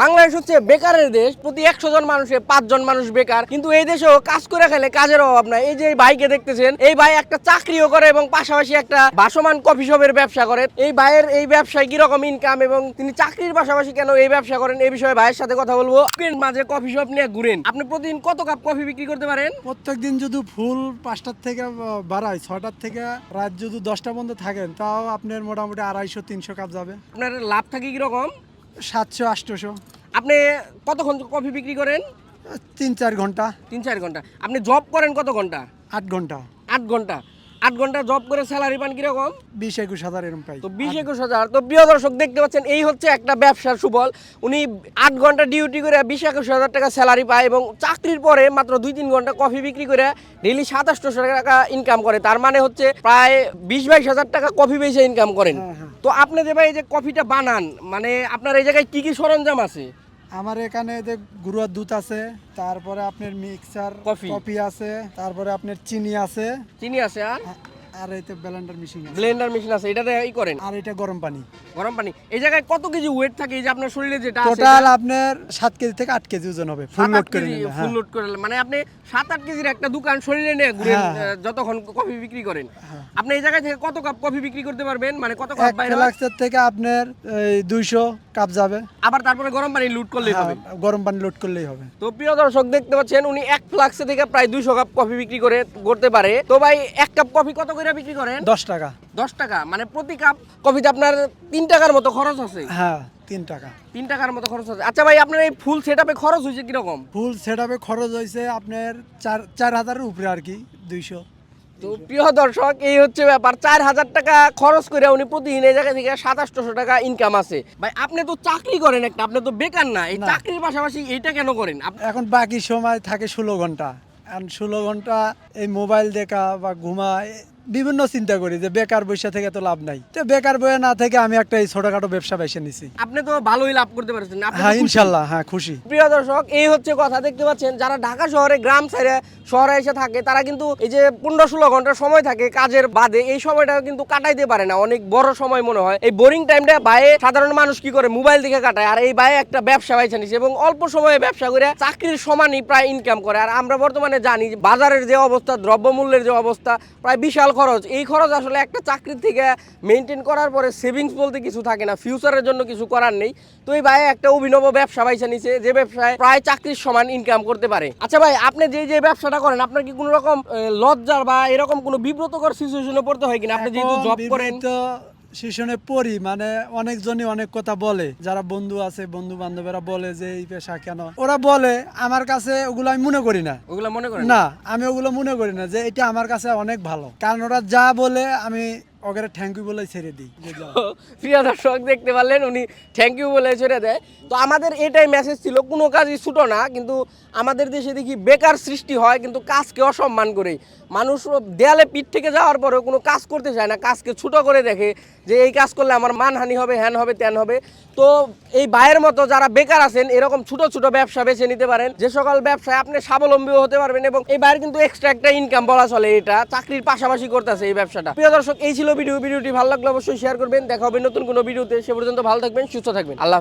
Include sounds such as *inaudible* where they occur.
বাংলাদেশ হচ্ছে বেকারের দেশ প্রতি একশো জন মানুষে পাঁচজন মানুষ বেকার কিন্তু এই দেশেও কাজ করে খেলে কাজের অভাব নাই। এই যে ভাইকে দেখতেছেন এই ভাই একটা চাকরিও করে এবং পাশাপাশি একটা ভাসমান কফি শপের ব্যবসা করেন এই ভাইয়ের এই ব্যবসায় কীরকম ইনকাম এবং তিনি চাকরির পাশাপাশি কেন এই ব্যবসা করেন? এই বিষয়ে ভাইয়ের সাথে কথা বলব। মাঝে কফি শপ নিয়ে ঘুরেন। আপনি প্রতিদিন কত কাপ কফি বিক্রি করতে পারেন? প্রত্যেক দিন যদি ফুল পাঁচটার থেকে বাড়ায় ছটার থেকে রাত যদি দশটা পর্যন্ত থাকেন তাও আপনার মোটামুটি আড়াইশো তিনশো কাপ যাবে। আপনার লাভ থাকে কীরকম? সাতশো আটশোশো আপনি কতক্ষণ কফি বিক্রি করেন? তিন চার ঘণ্টা। তিন চার ঘণ্টা। আপনি জব করেন কত ঘণ্টা? আট ঘণ্টা। আট ঘণ্টা। আট ঘণ্টা জব করে স্যালারি পান কীরকম? বিশ একুশ হাজার এরকম পাই তো বিশ একুশ হাজার। তো প্রিয় দর্শক দেখতে পাচ্ছেন এই হচ্ছে একটা ব্যবসার সুফল। উনি আট ঘণ্টা ডিউটি করে বিশ একুশ হাজার টাকা স্যালারি পায় এবং চাকরির পরে মাত্র দুই তিন ঘণ্টা কফি বিক্রি করে ডেলি সাতাশশো টাকা ইনকাম করে। তার মানে হচ্ছে প্রায় বিশ বাইশ হাজার টাকা কফি বেচে ইনকাম করেন। হ্যাঁ, হ্যাঁ। তো আপনি যে ভাই এই যে কফিটা বানান মানে আপনার এই জায়গায় কি কি সরঞ্জাম আছে? আমার এখানে যে গুড়ার দুধ আছে তারপরে আপনার মিক্সার কফি। আছে তারপরে আপনার চিনি আছে। চিনি আছে আর? আ- আর এতে ব্লেন্ডার মেশিন আছে। ব্লেন্ডার মেশিন আছে এটাতে ই করেন? আর এটা গরম পানি। গরম পানি। এই জায়গায় কত কেজি ওয়েট থাকে? এই যে আপনার শরীরে যেটা আছে টোটাল আপনার সাত কেজি থেকে আট কেজি ওজন হবে ফুল লোড করে নিলে ফুল হ্যাঁ লোড করে মানে আপনি সাত আট কেজির একটা দোকান শরীরে নিয়ে হ্যাঁ, হ্যাঁ। যতক্ষণ কফি বিক্রি করেন। হ্যাঁ। আপনি এই জায়গা থেকে কত কাপ কফি বিক্রি করতে পারবেন? মানে কত কাপ বাইরে? হয়? থেকে আপনার এই দুইশো কাপ যাবে। আবার তারপরে গরম পানি লুট করলেই হবে। হ্যাঁ, গরম পানি লোড করলেই হবে। তো প্রিয় দর্শক দেখতে পাচ্ছেন উনি এক ফ্লাক্সে থেকে প্রায় দুইশো কাপ কফি বিক্রি করে করতে পারে। তো ভাই এক কাপ কফি কত করে বিক্রি করেন? দশ টাকা। দশ টাকা? মানে প্রতি কাপ কফিতে আপনার তিন টাকার মতো খরচ আছে? হ্যাঁ তিন টাকা। তিন টাকার মতো খরচ আছে। আচ্ছা ভাই আপনার এই ফুল সেট খরচ হয়েছে কীরকম? ফুল সেট খরচ হয়েছে আপনার চার চার হাজারের উপরে আর কি দুইশো। তো প্রিয় দর্শক এই হচ্ছে ব্যাপার। চার হাজার টাকা খরচ করে উনি প্রতিদিন এই জায়গা থেকে সাতাশশো টাকা ইনকাম আছে। ভাই আপনি তো চাকরি করেন একটা আপনি তো বেকার না। এই চাকরির পাশাপাশি এইটা কেন করেন? এখন বাকি সময় থাকে ষোলো ঘণ্টা। আর ষোলো ঘণ্টা এই মোবাইল দেখা বা ঘুমা বিভিন্ন চিন্তা করি যে বেকার বসে থেকে তো লাভ নাই। তো বেকার বয়ে না থেকে আমি একটা এই ছোটখাটো ব্যবসা বেছে নিছি। আপনি তো ভালোই লাভ করতে পারছেন। হ্যাঁ। ইনশাল্লাহ হ্যাঁ খুশি। প্রিয় দর্শক এই হচ্ছে কথা দেখতে পাচ্ছেন যারা ঢাকা শহরে গ্রাম সাইডে শহরে এসে থাকে তারা কিন্তু এই যে পনেরো ষোলো ঘণ্টা সময় থাকে কাজের বাদে এই সময়টা কিন্তু কাটাইতে পারে না। অনেক বড় সময় মনে হয়। এই বোরিং টাইমটা বাইরে সাধারণ মানুষ কি করে? মোবাইল দিকে কাটায়। আর এই বাইরে একটা ব্যবসা বাইছে নিছে এবং অল্প সময়ে ব্যবসা করে চাকরির সমানই প্রায় ইনকাম করে। আর আমরা বর্তমানে জানি বাজারের যে অবস্থা দ্রব্যমূল্যের যে অবস্থা প্রায় বিশাল খরচ এই খরচ আসলে একটা চাকরির থেকে মেনটেন করার পরে সেভিংস বলতে কিছু থাকে না ফিউচারের জন্য কিছু করার নেই। তো এই ভাই একটা অভিনব ব্যবসা বাইসা নিছে যে ব্যবসায় প্রায় চাকরির সমান ইনকাম করতে পারে। আচ্ছা ভাই আপনি যে যে ব্যবসাটা করেন আপনার কি কোনো রকম লজ্জার বা এরকম কোনো বিব্রতকর সিচুয়েশনে পড়তে হয় কিনা? আপনি যেহেতু জব করেন শিশনে পড়ি মানে অনেকজনই অনেক কথা বলে। যারা বন্ধু আছে বন্ধু বান্ধবেরা বলে যে এই পেশা কেন? ওরা বলে আমার কাছে ওগুলো আমি মনে করি না। ওগুলো মনে করি না আমি ওগুলো মনে করি না যে এটা আমার কাছে অনেক ভালো। কারণ ওরা যা বলে আমি ওকে থ্যাংক ইউ বলে ছেড়ে দিই। *laughs* প্রিয় দর্শক, দেখতে পারলেন, উনি থ্যাংক ইউ বলে ছেড়ে দেয়। তো আমাদের এটাই মেসেজ ছিল, কোনো কাজই ছুটো না, কিন্তু আমাদের দেশে দেখি বেকার সৃষ্টি হয়, কিন্তু কাজকে অসম্মান করে। মানুষ দেয়ালে পিঠ থেকে যাওয়ার পরেও কোনো কাজ করতে চায় না, কাজকে ছোটো করে দেখে যে এই কাজ করলে আমার মানহানি হবে হ্যান হবে ত্যান হবে। তো এই বাইয়ের মতো যারা বেকার আছেন, এরকম ছোট ছোট ব্যবসা বেছে নিতে পারেন। যে সকল ব্যবসায় আপনি স্বাবলম্বীও হতে পারবেন এবং এই বাইরের কিন্তু এক্সট্রা একটা ইনকাম বলা চলে এটা, চাকরির পাশাপাশি করতেছে এই ব্যবসাটা। প্রিয় দর্শক, এই ছিল ভিডিও, ভিডিওটি ভালো লাগলে অবশ্যই শেয়ার করবেন। দেখা হবে নতুন কোনো ভিডিওতে। সে পর্যন্ত ভালো থাকবেন, সুস্থ থাকবেন। আল্লাহ